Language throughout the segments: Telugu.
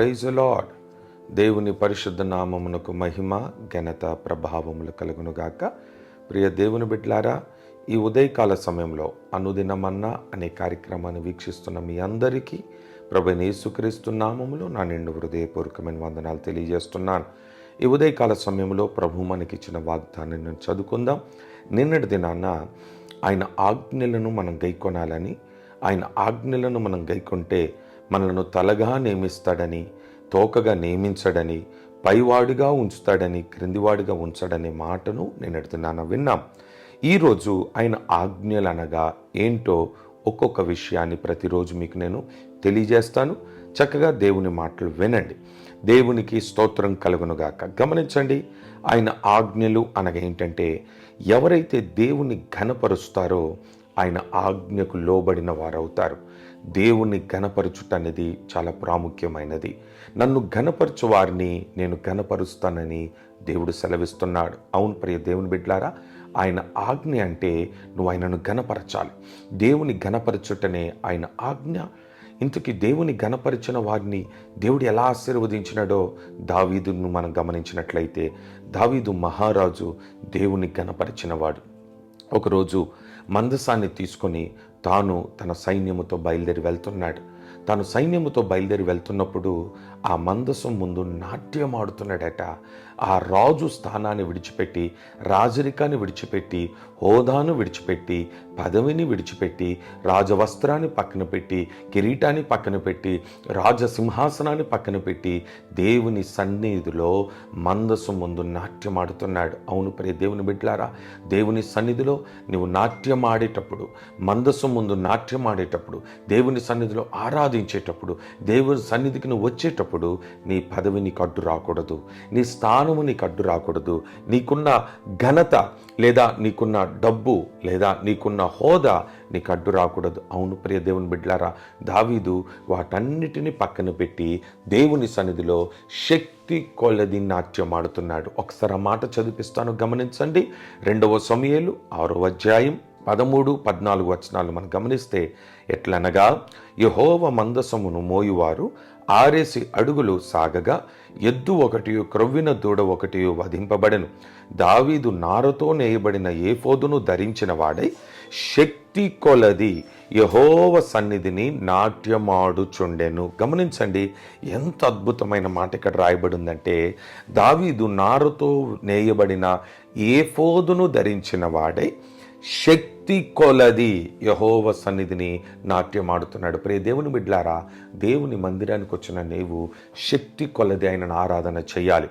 ప్రైజ్ లాడ్ దేవుని పరిశుద్ధ నామమునకు మహిమ ఘనత ప్రభావములు కలుగునుగాక ప్రియ దేవుని బిడ్లారా ఈ ఉదయకాల సమయంలో అనుదినమన్నా అనే కార్యక్రమాన్ని వీక్షిస్తున్న మీ అందరికీ ప్రభు యేసుక్రీస్తు నామములో నా నిండు హృదయపూర్వకమైన వందనాలు తెలియజేస్తున్నాను. ఈ ఉదయకాల సమయంలో ప్రభు మనకిచ్చిన వాగ్దాన్ని నేను చదువుకుందాం. నిన్నటి దినాన ఆయన ఆజ్ఞలను మనం గైకొనాలని ఆయన ఆజ్ఞలను మనం గైకొంటే మనలను తలగా నియమిస్తాడని తోకగా నియమించడని పైవాడిగా ఉంచుతాడని క్రిందివాడిగా ఉంచాడనే మాటను నేను ఎడుతున్నాను. విన్నాం. ఈరోజు ఆయన ఆజ్ఞలు అనగా ఏంటో ఒక్కొక్క విషయాన్ని ప్రతిరోజు మీకు నేను తెలియజేస్తాను. చక్కగా దేవుని మాటలు వినండి. దేవునికి స్తోత్రం కలుగునుగాక. గమనించండి ఆయన ఆజ్ఞలు అనగా ఏంటంటే ఎవరైతే దేవుని ఘనపరుస్తారో ఆయన ఆజ్ఞకు లోబడిన వారవుతారు. దేవుణ్ణి ఘనపరచుట అనేది చాలా ప్రాముఖ్యమైనది. నన్ను ఘనపరచు వారిని నేను ఘనపరుస్తానని దేవుడు సెలవిస్తున్నాడు. అవును ప్రియ దేవుని బిడ్లారా ఆయన ఆజ్ఞ అంటే నువ్వు ఆయనను ఘనపరచాలి. దేవుని ఘనపరచుటనే ఆయన ఆజ్ఞ. ఇంతకీ దేవుని ఘనపరిచిన వారిని దేవుడు ఎలా ఆశీర్వదించినాడో దావీదును మనం గమనించినట్లయితే దావీదు మహారాజు దేవుని ఘనపరిచినవాడు. ఒకరోజు మందసాన్ని తీసుకొని తాను తన సైన్యముతో బయలుదేరి వెళ్తున్నాడు. తాను సైన్యముతో బయలుదేరి వెళ్తున్నప్పుడు ఆ మందసం ముందు నాట్యం ఆడుతున్నాడట. ఆ రాజు స్థానాన్ని విడిచిపెట్టి రాజరికాన్ని విడిచిపెట్టి హోదాను విడిచిపెట్టి పదవిని విడిచిపెట్టి రాజవస్త్రాన్ని పక్కన పెట్టి కిరీటాన్ని పక్కన పెట్టి రాజసింహాసనాన్ని పక్కన పెట్టి దేవుని సన్నిధిలో మందసం ముందు నాట్యం ఆడుతున్నాడు. అవును ప్రే దేవుని బిడ్లారా దేవుని సన్నిధిలో నువ్వు నాట్యం ఆడేటప్పుడు మందసం ముందు నాట్యం ఆడేటప్పుడు దేవుని సన్నిధిలో ఆరాధించేటప్పుడు దేవుని సన్నిధికి నువ్వు వచ్చేటప్పుడు నీ పదవి నీకు అడ్డు రాకూడదు. నీ స్థానము నీకు అడ్డు రాకూడదు. నీకున్న ఘనత లేదా నీకున్న డబ్బు లేదా నీకున్న హోదా నీకు అడ్డు రాకూడదు. అవును ప్రియ దేవుని బిడ్లారా దావీదు వాటన్నిటిని పక్కన పెట్టి దేవుని సన్నిధిలో శక్తి కొలది నాట్యం ఆడుతున్నాడు. ఒకసారి ఆ మాట చదివిస్తాను గమనించండి. రెండవ సమయాలు ఆరో అధ్యాయం పదమూడు పద్నాలుగు వచనాలు మనం గమనిస్తే ఎట్లనగా యహోవ మందసమును మోయువారు ఆరేసి అడుగులు సాగగా ఎద్దు ఒకటి క్రొవ్విన దూడ ఒకటి వధింపబడెను. దావీదు నారతో నేయబడిన ఏఫోదును ధరించిన వాడై శక్తి కొలది యహోవ సన్నిధిని నాట్యమాడుచుండెను. గమనించండి ఎంత అద్భుతమైన మాట ఇక్కడ రాయబడి ఉందంటే దావీదు నారతో నేయబడిన ఏఫోదును ధరించిన వాడై శక్తి కొలది యహోవ సన్నిధిని నాట్యమాడుతున్నాడు. ప్రే దేవుని బిడ్లారా దేవుని మందిరానికి వచ్చిన నీవు శక్తి కొలది ఆయనను ఆరాధన చేయాలి.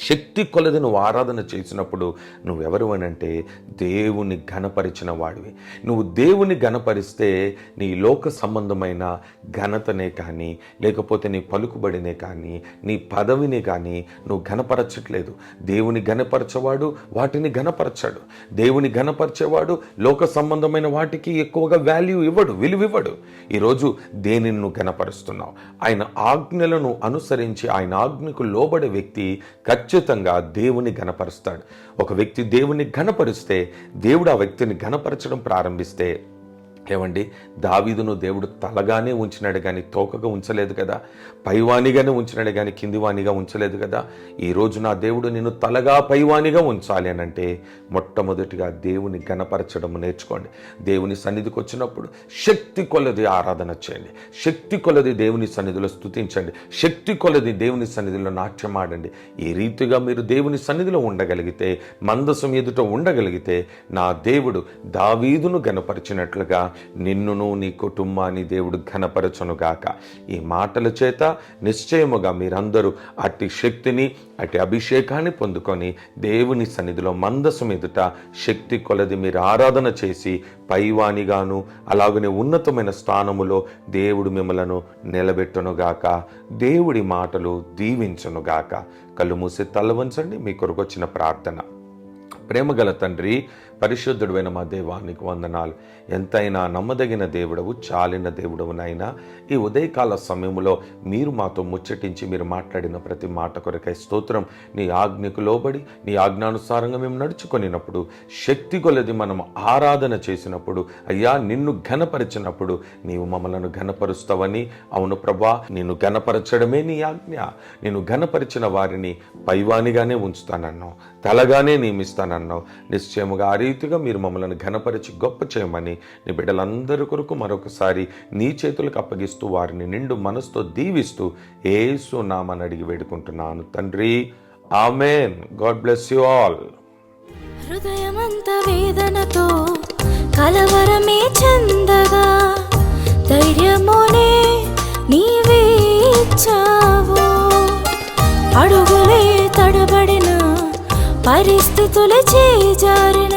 శక్తి కొలది నువ్వు ఆరాధన చేసినప్పుడు నువ్వెవరు అనంటే దేవుని ఘనపరిచిన వాడివి. నువ్వు దేవుని ఘనపరిస్తే నీ లోక సంబంధమైన ఘనతనే కానీ లేకపోతే నీ పలుకుబడినే కానీ నీ పదవిని కానీ నువ్వు ఘనపరచట్లేదు. దేవుని ఘనపరచేవాడు వాటిని ఘనపరచాడు. దేవుని ఘనపరిచేవాడు లోక సంబంధమైన వాటికి ఎక్కువగా వాల్యూ ఇవ్వడు విలువ ఇవ్వడు. ఈరోజు దేనిని నువ్వు ఘనపరుస్తున్నావు? ఆయన ఆజ్ఞలను అనుసరించి ఆయన ఆజ్ఞకు లోబడే వ్యక్తి ఖచ్చితంగా ఖచ్చితంగా దేవుని ఘనపరుస్తాడు. ఒక వ్యక్తి దేవుని ఘనపరిస్తే దేవుడు ఆ వ్యక్తిని ఘనపరచడం ప్రారంభిస్తే ఏమండి? దావీదును దేవుడు తలగానే ఉంచినాడు కానీ తోకగా ఉంచలేదు కదా? పైవాణిగానే ఉంచినాడు కానీ కిందివాణిగా ఉంచలేదు కదా? ఈరోజు నా దేవుడు నేను తలగా పైవాణిగా ఉంచాలి అని అంటే మొట్టమొదటిగా దేవుని గణపరచడం నేర్చుకోండి. దేవుని సన్నిధికి వచ్చినప్పుడు శక్తి కొలది ఆరాధన చేయండి. శక్తి కొలది దేవుని సన్నిధిలో స్తుతించండి. శక్తి కొలది దేవుని సన్నిధిలో నాట్యం ఆడండి. ఈ రీతిగా మీరు దేవుని సన్నిధిలో ఉండగలిగితే మందసం ఎదుట ఉండగలిగితే నా దేవుడు దావీదును గణపరిచినట్లుగా నిన్నును నీ కుటుంబాన్ని దేవుడు ఘనపరచునుగాక. ఈ మాటల చేత నిశ్చయముగా మీరందరూ అట్టి శక్తిని అట్టి అభిషేకాన్ని పొందుకొని దేవుని సన్నిధిలో మందసు ఎదుట శక్తి కొలది మీరు ఆరాధన చేసి పైవానిగాను అలాగనే ఉన్నతమైన స్థానములో దేవుడు మిమ్మలను నిలబెట్టునుగాక. దేవుడి మాటలు దీవించునుగాక. కళ్ళు మూసి తల్ల వంచండి మీ కొరకు వచ్చిన ప్రార్థన. ప్రేమగల తండ్రి పరిశుద్ధుడైన మా దేవానికి వందనాలు. ఎంతైనా నమ్మదగిన దేవుడవు చాలిన దేవుడవు నాయనా. ఈ ఉదయకాల సమయంలో మీరు మాతో ముచ్చటించి మీరు మాట్లాడిన ప్రతి మాట కొరకై స్తోత్రం. నీ ఆజ్ఞకు లోబడి నీ ఆజ్ఞానుసారంగా మేము నడుచుకొనినప్పుడు శక్తి కొలది మనం ఆరాధన చేసినప్పుడు అయ్యా నిన్ను ఘనపరిచినప్పుడు నీవు మమ్మలను ఘనపరుస్తావని. అవును ప్రభా నిన్ను ఘనపరచడమే నీ ఆజ్ఞ. నేను ఘనపరిచిన వారిని పైవానిగానే ఉంచుతానన్నావు తలగానే నియమిస్తానన్నావు. నిశ్చయముగా రీతిగా మీరు మమ్మల్ని ఘనపరిచి గొప్ప చేయమని నీ బిడ్డలందరి కొరకు మరొకసారి నీ చేతులకు అప్పగిస్తూ వారిని నిండు మనసుతో దీవిస్తూ ఏసు నామని అడిగి వేడుకుంటున్నాను. తండ్రి amen. God bless you all. హృదయమంత వేదనతో కలవరమే చందగా ధైర్యమునే నీవే ఇచ్చావు. అడుగులే తడబడిన పరిస్థితులు చేజారిన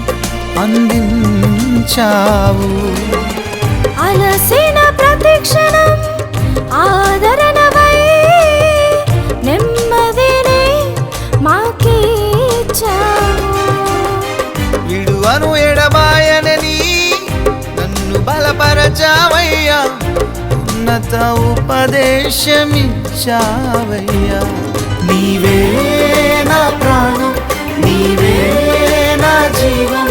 అందించావు. అలసిన ప్రతిక్షణం ఆదరణవై నెమ్మదిని మాకిచ్చావు. విడువను ఎడబాయనని నన్ను బలపరచావయ్యా. ఉన్నత ఉపదేశమిచ్చావయ్యా. నీవే నా ప్రాణం నీవే నా జీవం.